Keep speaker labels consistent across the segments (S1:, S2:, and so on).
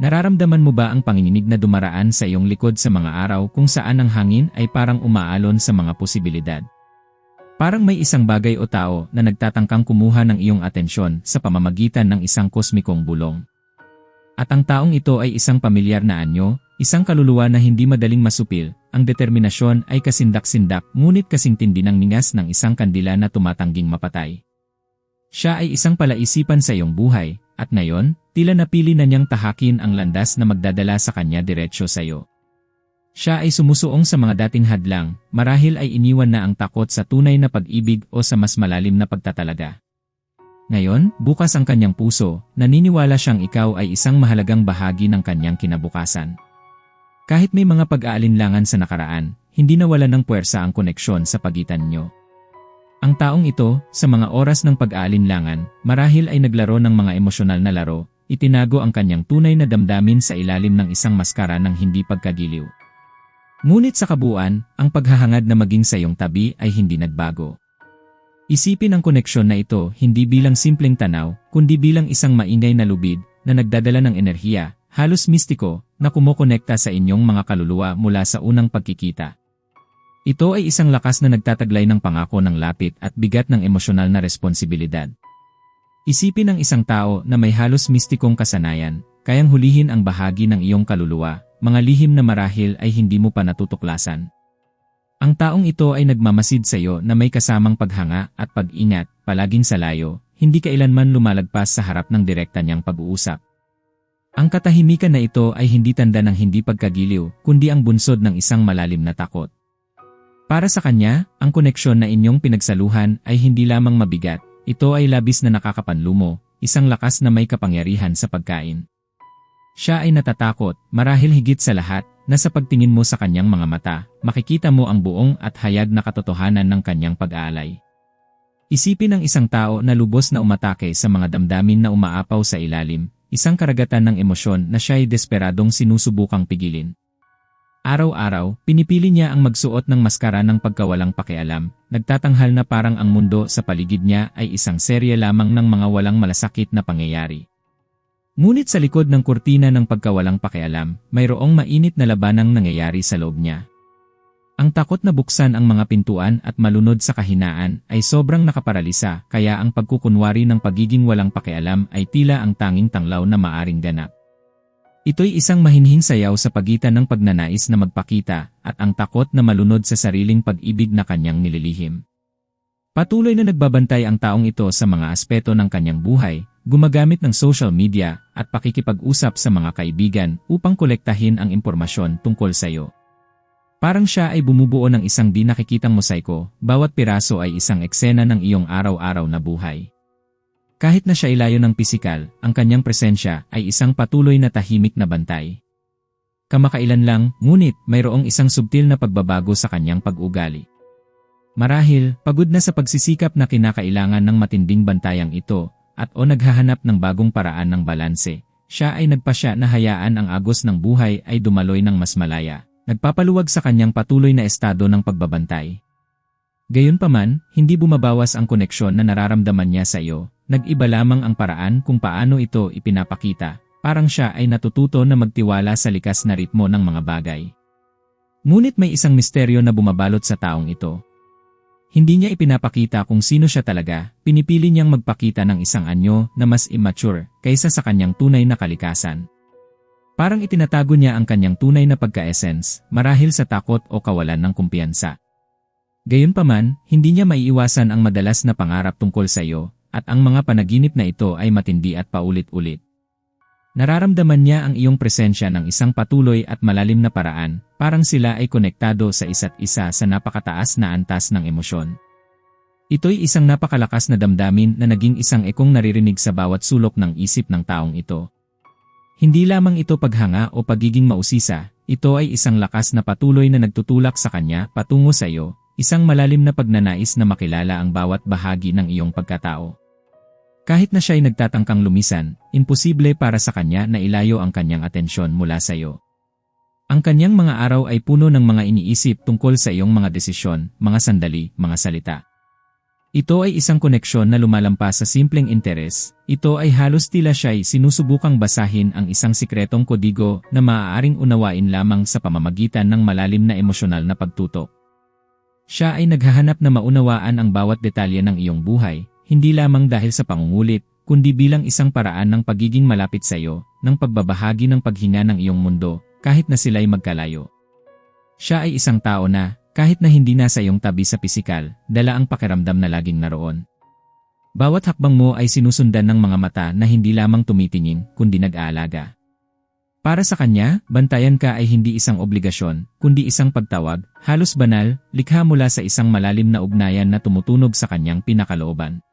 S1: Nararamdaman mo ba ang panginginig na dumaraan sa iyong likod sa mga araw kung saan ang hangin ay parang umaalon sa mga posibilidad? Parang may isang bagay o tao na nagtatangkang kumuha ng iyong atensyon sa pamamagitan ng isang kosmikong bulong. At ang taong ito ay isang pamilyar na anyo, isang kaluluwa na hindi madaling masupil, ang determinasyon ay kasindak-sindak ngunit kasing tindi ng ningas ng isang kandila na tumatangging mapatay. Siya ay isang palaisipan sa iyong buhay, at ngayon, tila napili na niyang tahakin ang landas na magdadala sa kanya diretsyo sa iyo. Siya ay sumusuong sa mga dating hadlang, marahil ay iniwan na ang takot sa tunay na pag-ibig o sa mas malalim na pagtatalaga. Ngayon, bukas ang kanyang puso, naniniwala siyang ikaw ay isang mahalagang bahagi ng kanyang kinabukasan. Kahit may mga pag-aalinlangan sa nakaraan, hindi nawala ng puwersa ang koneksyon sa pagitan niyo. Ang taong ito, sa mga oras ng pag-aalinlangan, marahil ay naglaro ng mga emosyonal na laro, itinago ang kanyang tunay na damdamin sa ilalim ng isang maskara ng hindi pagkagiliw. Ngunit sa kabuuan, ang paghahangad na maging sa iyong tabi ay hindi nagbago. Isipin ang koneksyon na ito hindi bilang simpleng tanaw, kundi bilang isang maingay na lubid na nagdadala ng enerhiya, halos mistiko, na kumokonekta sa inyong mga kaluluwa mula sa unang pagkikita. Ito ay isang lakas na nagtataglay ng pangako ng lapit at bigat ng emosyonal na responsibilidad. Isipin ng isang tao na may halos mistikong kasanayan, kayang hulihin ang bahagi ng iyong kaluluwa, mga lihim na marahil ay hindi mo pa natutuklasan. Ang taong ito ay nagmamasid sa iyo na may kasamang paghanga at pag-ingat, palaging sa layo, hindi kailanman lumalagpas sa harap ng direkta niyang pag-uusap. Ang katahimikan na ito ay hindi tanda ng hindi pagkagiliw, kundi ang bunsod ng isang malalim na takot. Para sa kanya, ang koneksyon na inyong pinagsaluhan ay hindi lamang mabigat, ito ay labis na nakakapanlumo, isang lakas na may kapangyarihan sa pagkain. Siya ay natatakot, marahil higit sa lahat, na sa pagtingin mo sa kanyang mga mata, makikita mo ang buong at hayag na katotohanan ng kanyang pag-aalay. Isipin ng isang tao na lubos na umatake sa mga damdamin na umaapaw sa ilalim, isang karagatan ng emosyon na siya ay desperadong sinusubukang pigilin. Araw-araw, pinipili niya ang magsuot ng maskara ng pagkawalang pakialam, nagtatanghal na parang ang mundo sa paligid niya ay isang serye lamang ng mga walang malasakit na pangyayari. Ngunit sa likod ng kurtina ng pagkawalang pakialam, mayroong mainit na labanang nangyayari sa loob niya. Ang takot na buksan ang mga pintuan at malunod sa kahinaan ay sobrang nakaparalisa kaya ang pagkukunwari ng pagiging walang pakialam ay tila ang tanging tanglaw na maaring ganap. Ito'y isang mahinhing sayaw sa pagitan ng pagnanais na magpakita at ang takot na malunod sa sariling pag-ibig na kanyang nililihim. Patuloy na nagbabantay ang taong ito sa mga aspeto ng kanyang buhay, gumagamit ng social media at pakikipag-usap sa mga kaibigan upang kolektahin ang impormasyon tungkol sa iyo. Parang siya ay bumubuo ng isang di nakikitang mosaiko, bawat piraso ay isang eksena ng iyong araw-araw na buhay. Kahit na siya ay layo ng pisikal, ang kanyang presensya ay isang patuloy na tahimik na bantay. Kamakailan lang, ngunit mayroong isang subtil na pagbabago sa kanyang pag-ugali. Marahil, pagod na sa pagsisikap na kinakailangan ng matinding bantayang ito, at o naghahanap ng bagong paraan ng balanse, siya ay nagpasya na hayaan ang agos ng buhay ay dumaloy ng mas malaya, nagpapaluwag sa kanyang patuloy na estado ng pagbabantay. Gayunpaman, hindi bumabawas ang koneksyon na nararamdaman niya sa iyo, Nag-iba lamang ang paraan kung paano ito ipinapakita, parang siya ay natututo na magtiwala sa likas na ritmo ng mga bagay. Ngunit may isang misteryo na bumabalot sa taong ito. Hindi niya ipinapakita kung sino siya talaga, pinipili niyang magpakita ng isang anyo na mas immature kaysa sa kanyang tunay na kalikasan. Parang itinatago niya ang kanyang tunay na pagka-essence, marahil sa takot o kawalan ng kumpiyansa. Gayunpaman, hindi niya maiiwasan ang madalas na pangarap tungkol sa iyo, at ang mga panaginip na ito ay matindi at paulit-ulit. Nararamdaman niya ang iyong presensya ng isang patuloy at malalim na paraan, parang sila ay konektado sa isa't isa sa napakataas na antas ng emosyon. Ito'y isang napakalakas na damdamin na naging isang ekong naririnig sa bawat sulok ng isip ng taong ito. Hindi lamang ito paghanga o pagiging mausisa, ito ay isang lakas na patuloy na nagtutulak sa kanya patungo sa iyo, isang malalim na pagnanais na makilala ang bawat bahagi ng iyong pagkatao. Kahit na siya ay nagtatangkang lumisan, imposible para sa kanya na ilayo ang kanyang atensyon mula sa iyo. Ang kanyang mga araw ay puno ng mga iniisip tungkol sa iyong mga desisyon, mga sandali, mga salita. Ito ay isang koneksyon na lumalampas sa simpleng interes. Ito ay halos tila siya'y sinusubukang basahin ang isang sikretong kodigo na maaaring unawain lamang sa pamamagitan ng malalim na emosyonal na pagtutok. Siya ay naghahanap na maunawaan ang bawat detalye ng iyong buhay, hindi lamang dahil sa pangungulit, kundi bilang isang paraan ng pagiging malapit sa iyo, ng pagbabahagi ng paghinga ng iyong mundo, kahit na sila'y magkalayo. Siya ay isang tao na, kahit na hindi nasa iyong tabi sa pisikal, dala ang pakiramdam na laging naroon. Bawat hakbang mo ay sinusundan ng mga mata na hindi lamang tumitingin, kundi nag-aalaga. Para sa kanya, bantayan ka ay hindi isang obligasyon, kundi isang pagtawag, halos banal, likha mula sa isang malalim na ugnayan na tumutunog sa kanyang pinakalooban.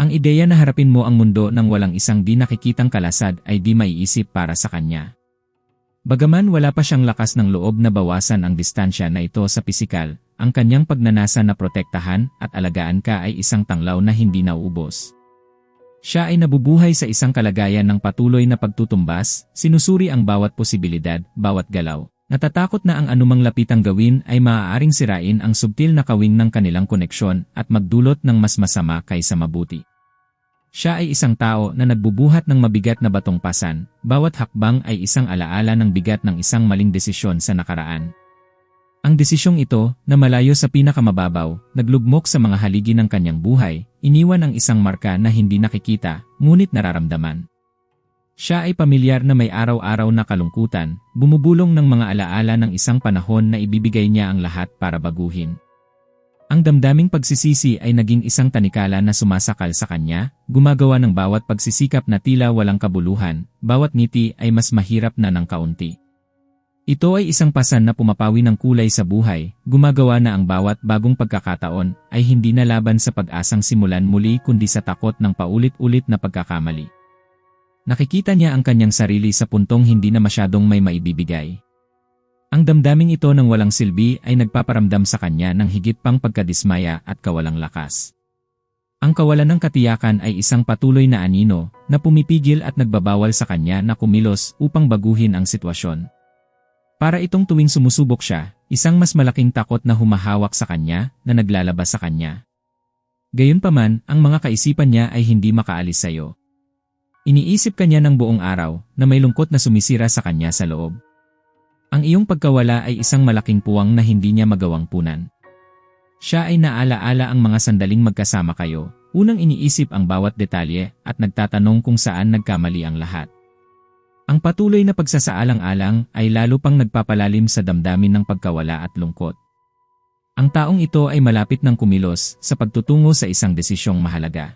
S1: Ang ideya na harapin mo ang mundo ng walang isang di nakikitang kalasad ay di maiisip para sa kanya. Bagaman wala pa siyang lakas ng loob na bawasan ang distansya na ito sa pisikal, ang kanyang pagnanasa na protektahan at alagaan ka ay isang tanglaw na hindi nauubos. Siya ay nabubuhay sa isang kalagayan ng patuloy na pagtutumbas, sinusuri ang bawat posibilidad, bawat galaw. Natatakot na ang anumang lapitang gawin ay maaaring sirain ang subtil na kawing ng kanilang koneksyon at magdulot ng mas masama kaysa mabuti. Siya ay isang tao na nagbubuhat ng mabigat na batong pasan, bawat hakbang ay isang alaala ng bigat ng isang maling desisyon sa nakaraan. Ang desisyong ito, na malayo sa pinakamababaw, naglugmok sa mga haligi ng kanyang buhay, iniwan ang isang marka na hindi nakikita, ngunit nararamdaman. Siya ay pamilyar na may araw-araw na kalungkutan, bumubulong ng mga alaala ng isang panahon na ibibigay niya ang lahat para baguhin. Ang damdaming pagsisisi ay naging isang tanikala na sumasakal sa kanya, gumagawa ng bawat pagsisikap na tila walang kabuluhan, bawat ngiti ay mas mahirap na ng kaunti. Ito ay isang pasan na pumapawi ng kulay sa buhay, gumagawa na ang bawat bagong pagkakataon ay hindi na laban sa pag-asang simulan muli kundi sa takot ng paulit-ulit na pagkakamali. Nakikita niya ang kanyang sarili sa puntong hindi na masyadong may maibibigay. Ang damdaming ito ng walang silbi ay nagpaparamdam sa kanya ng higit pang pagkadismaya at kawalang lakas. Ang kawalan ng katiyakan ay isang patuloy na anino na pumipigil at nagbabawal sa kanya na kumilos upang baguhin ang sitwasyon. Para itong tuwing sumusubok siya, isang mas malaking takot na humahawak sa kanya na naglalabas sa kanya. Gayunpaman, ang mga kaisipan niya ay hindi makaalis sa iyo. Iniisip kanya ng buong araw na may lungkot na sumisira sa kanya sa loob. Ang iyong pagkawala ay isang malaking puwang na hindi niya magawang punan. Siya ay naalaala ang mga sandaling magkasama kayo, unang iniisip ang bawat detalye at nagtatanong kung saan nagkamali ang lahat. Ang patuloy na pagsasaalang-alang ay lalo pang nagpapalalim sa damdamin ng pagkawala at lungkot. Ang taong ito ay malapit ng kumilos sa pagtutungo sa isang desisyong mahalaga.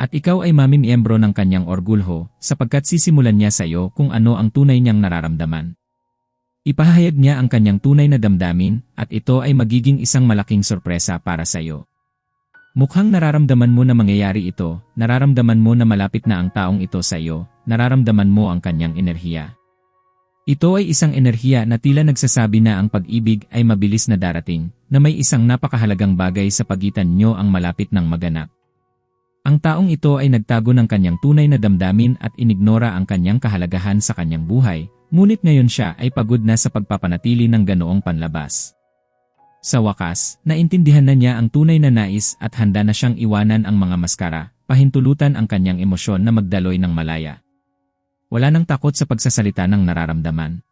S1: At ikaw ay mamimiyembro ng kanyang orgulho sapagkat sisimulan niya sa iyo kung ano ang tunay niyang nararamdaman. Ipahayag niya ang kanyang tunay na damdamin at ito ay magiging isang malaking sorpresa para sa iyo. Mukhang nararamdaman mo na mangyayari ito, nararamdaman mo na malapit na ang taong ito sa iyo, nararamdaman mo ang kanyang enerhiya. Ito ay isang enerhiya na tila nagsasabi na ang pag-ibig ay mabilis na darating, na may isang napakahalagang bagay sa pagitan nyo ang malapit ng maganap. Ang taong ito ay nagtago ng kanyang tunay na damdamin at inignora ang kanyang kahalagahan sa kanyang buhay, Ngunit ngayon siya ay pagod na sa pagpapanatili ng ganoong panlabas. Sa wakas, naintindihan na niya ang tunay na nais at handa na siyang iwanan ang mga maskara, pahintulutan ang kanyang emosyon na magdaloy ng malaya. Wala nang takot sa pagsasalita ng nararamdaman.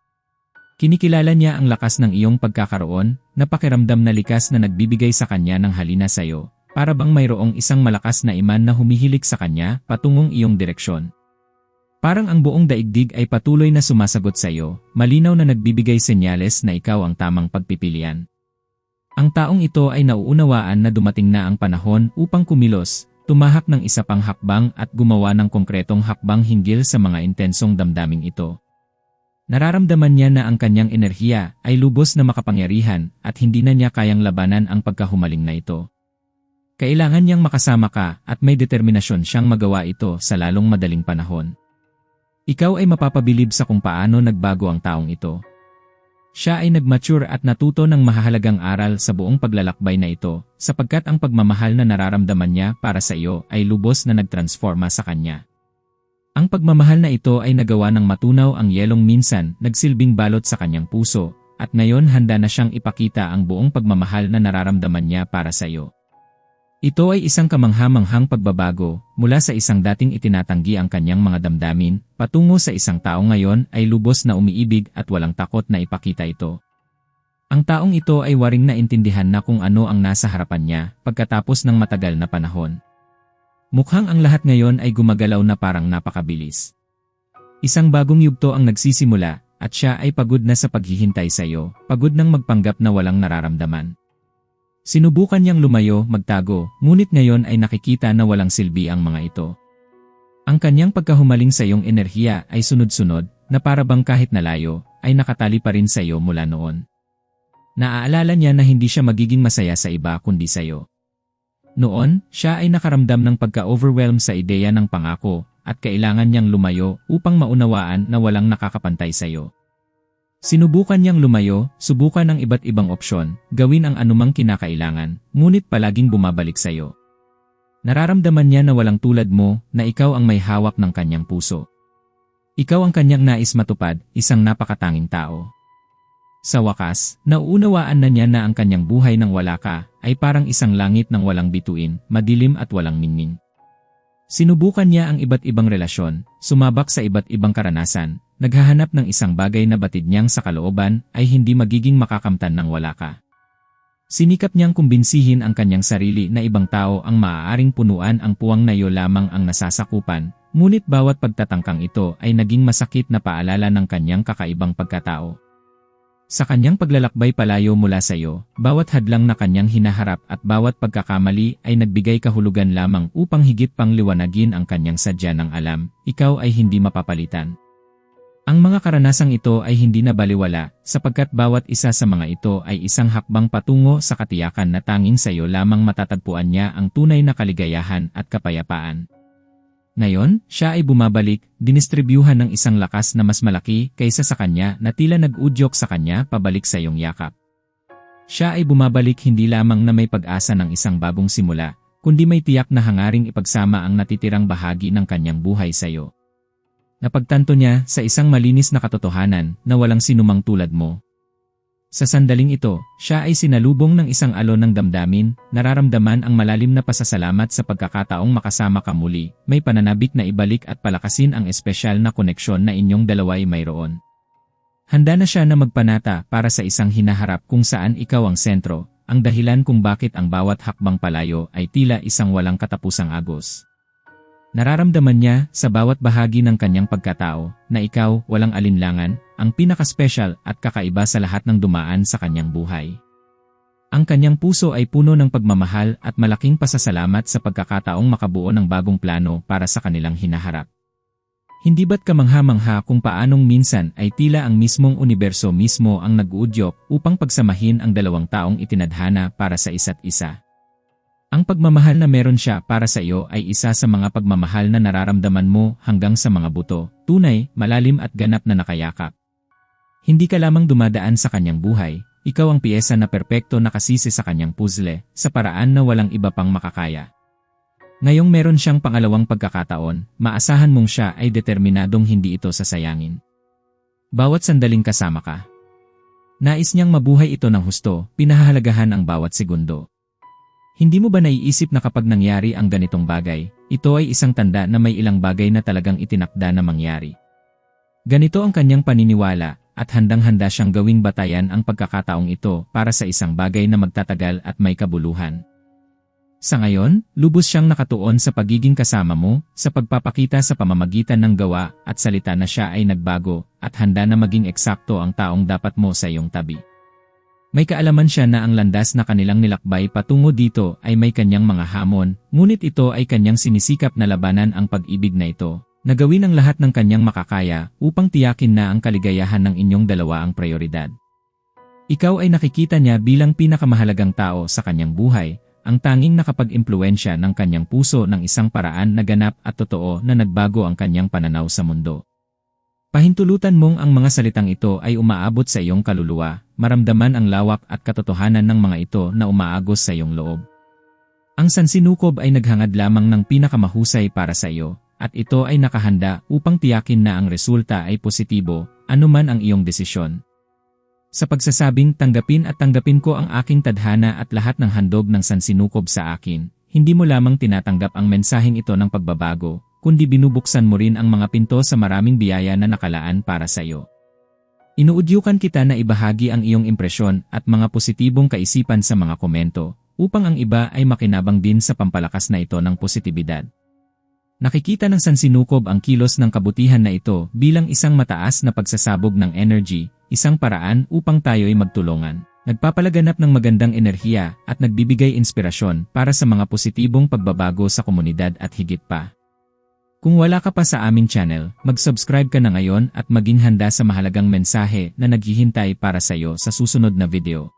S1: Kinikilala niya ang lakas ng iyong pagkakaroon, na pakiramdam na likas na nagbibigay sa kanya ng halina sa iyo, para bang mayroong isang malakas na iman na humihilik sa kanya patungong iyong direksyon. Parang ang buong daigdig ay patuloy na sumasagot sa iyo, malinaw na nagbibigay senyales na ikaw ang tamang pagpipilian. Ang taong ito ay nauunawaan na dumating na ang panahon upang kumilos, tumahak ng isa pang hakbang at gumawa ng konkretong hakbang hinggil sa mga intensong damdaming ito. Nararamdaman niya na ang kanyang enerhiya ay lubos na makapangyarihan at hindi na niya kayang labanan ang pagkahumaling na ito. Kailangan niyang makasama ka at may determinasyon siyang magawa ito sa lalong madaling panahon. Ikaw ay mapapabilib sa kung paano nagbago ang taong ito. Siya ay nagmature at natuto ng mahalagang aral sa buong paglalakbay na ito, sapagkat ang pagmamahal na nararamdaman niya para sa iyo ay lubos na nagtransforma sa kanya. Ang pagmamahal na ito ay nagawa ng matunaw ang yelong minsan nagsilbing balot sa kanyang puso, at ngayon handa na siyang ipakita ang buong pagmamahal na nararamdaman niya para sa iyo. Ito ay isang kamanghamanghang pagbabago mula sa isang dating itinatanggi ang kanyang mga damdamin patungo sa isang tao ngayon ay lubos na umiibig at walang takot na ipakita ito. Ang taong ito ay waring naintindihan na kung ano ang nasa harapan niya pagkatapos ng matagal na panahon. Mukhang ang lahat ngayon ay gumagalaw na parang napakabilis. Isang bagong yugto ang nagsisimula at siya ay pagod na sa paghihintay sa iyo, pagod ng magpanggap na walang nararamdaman. Sinubukan niyang lumayo, magtago, ngunit ngayon ay nakikita na walang silbi ang mga ito. Ang kanyang pagkahumaling sa iyong enerhiya ay sunod-sunod, na para bang kahit nalayo, ay nakatali pa rin sa iyo mula noon. Naaalala niya na hindi siya magiging masaya sa iba kundi sa iyo. Noon, siya ay nakaramdam ng pagka-overwhelm sa ideya ng pangako, at kailangan niyang lumayo upang maunawaan na walang nakakapantay sa iyo. Sinubukan niyang lumayo, subukan ang iba't ibang opsyon, gawin ang anumang kinakailangan, ngunit palaging bumabalik sa iyo. Nararamdaman niya na walang tulad mo, na ikaw ang may hawak ng kanyang puso. Ikaw ang kanyang nais matupad, isang napakatanging tao. Sa wakas, nauunawaan na niya na ang kanyang buhay ng wala ka, ay parang isang langit ng walang bituin, madilim at walang minmin. Sinubukan niya ang iba't ibang relasyon, sumabak sa iba't ibang karanasan, naghahanap ng isang bagay na batid niyang sa kalooban ay hindi magiging makakamtan ng wala ka. Sinikap niyang kumbinsihin ang kanyang sarili na ibang tao ang maaaring punuan ang puwang na iyo lamang ang nasasakupan, ngunit bawat pagtatangkang ito ay naging masakit na paalala ng kanyang kakaibang pagkatao. Sa kanyang paglalakbay palayo mula sa iyo, bawat hadlang na kanyang hinaharap at bawat pagkakamali ay nagbigay kahulugan lamang upang higit pang liwanagin ang kanyang sadya ng alam, ikaw ay hindi mapapalitan. Ang mga karanasang ito ay hindi na baliwala sapagkat bawat isa sa mga ito ay isang hakbang patungo sa katiyakan na tanging sa iyo lamang matatagpuan niya ang tunay na kaligayahan at kapayapaan. Ngayon, siya ay bumabalik, dinistribyuhan ng isang lakas na mas malaki kaysa sa kanya na tila nag-udyok sa kanya pabalik sa iyong yakap. Siya ay bumabalik hindi lamang na may pag-asa ng isang bagong simula, kundi may tiyak na hangaring ipagsama ang natitirang bahagi ng kanyang buhay sa iyo. Napagtanto niya sa isang malinis na katotohanan na walang sinumang tulad mo, sa sandaling ito, siya ay sinalubong ng isang alon ng damdamin, nararamdaman ang malalim na pasasalamat sa pagkakataong makasama ka muli, may pananabik na ibalik at palakasin ang espesyal na koneksyon na inyong dalawa ay mayroon. Handa na siya na magpanata para sa isang hinaharap kung saan ikaw ang sentro, ang dahilan kung bakit ang bawat hakbang palayo ay tila isang walang katapusang agos. Nararamdaman niya sa bawat bahagi ng kanyang pagkatao na ikaw, walang alinlangan, ang pinaka-special at kakaiba sa lahat ng dumaan sa kanyang buhay. Ang kanyang puso ay puno ng pagmamahal at malaking pasasalamat sa pagkakataong makabuo ng bagong plano para sa kanilang hinaharap. Hindi ba't kamangha-mangha kung paanong minsan ay tila ang mismong universo mismo ang nag-uudyok upang pagsamahin ang dalawang taong itinadhana para sa isa't isa? Ang pagmamahal na meron siya para sa iyo ay isa sa mga pagmamahal na nararamdaman mo hanggang sa mga buto, tunay, malalim at ganap na nakayakap. Hindi ka lamang dumadaan sa kanyang buhay, ikaw ang piyesa na perpekto nakasisi sa kanyang puzzle, sa paraan na walang iba pang makakaya. Ngayong meron siyang pangalawang pagkakataon, maasahan mong siya ay determinadong hindi ito sasayangin. Bawat sandaling kasama ka. Nais niyang mabuhay ito ng husto, pinahahalagahan ang bawat segundo. Hindi mo ba naiisip na kapag nangyari ang ganitong bagay, ito ay isang tanda na may ilang bagay na talagang itinakda na mangyari? Ganito ang kanyang paniniwala at handang-handa siyang gawing batayan ang pagkakataong ito para sa isang bagay na magtatagal at may kabuluhan. Sa ngayon, lubos siyang nakatuon sa pagiging kasama mo, sa pagpapakita sa pamamagitan ng gawa at salita na siya ay nagbago at handa na maging eksakto ang taong dapat mo sa iyong tabi. May kaalaman siya na ang landas na kanilang nilakbay patungo dito ay may kanyang mga hamon, ngunit ito ay kanyang sinisikap na labanan ang pag-ibig na ito, nagawin ang lahat ng kanyang makakaya upang tiyakin na ang kaligayahan ng inyong dalawa ang prioridad. Ikaw ay nakikita niya bilang pinakamahalagang tao sa kanyang buhay, ang tanging nakapag-impluensya ng kanyang puso ng isang paraan na ganap at totoo na nagbago ang kanyang pananaw sa mundo. Pahintulutan mong ang mga salitang ito ay umaabot sa iyong kaluluwa, maramdaman ang lawak at katotohanan ng mga ito na umaagos sa iyong loob. Ang sansinukob ay naghangad lamang ng pinakamahusay para sa iyo, at ito ay nakahanda upang tiyakin na ang resulta ay positibo, anuman ang iyong desisyon. Sa pagsasabing tanggapin at tanggapin ko ang aking tadhana at lahat ng handog ng sansinukob sa akin, hindi mo lamang tinatanggap ang mensaheng ito ng pagbabago, kundi binubuksan mo rin ang mga pinto sa maraming biyaya na nakalaan para sa iyo. Inuudyukan kita na ibahagi ang iyong impresyon at mga positibong kaisipan sa mga komento, upang ang iba ay makinabang din sa pampalakas na ito ng positibidad. Nakikita ng sansinukob ang kilos ng kabutihan na ito bilang isang mataas na pagsasabog ng energy, isang paraan upang tayo'y magtulungan. Nagpapalaganap ng magandang enerhiya at nagbibigay inspirasyon para sa mga positibong pagbabago sa komunidad at higit pa. Kung wala ka pa sa aming channel, mag-subscribe ka na ngayon at maging handa sa mahalagang mensahe na naghihintay para sa iyo sa susunod na video.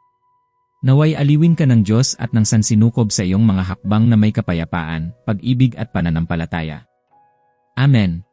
S1: Naway aliwin ka ng Diyos at ng sansinukob sa iyong mga hakbang na may kapayapaan, pag-ibig at pananampalataya. Amen.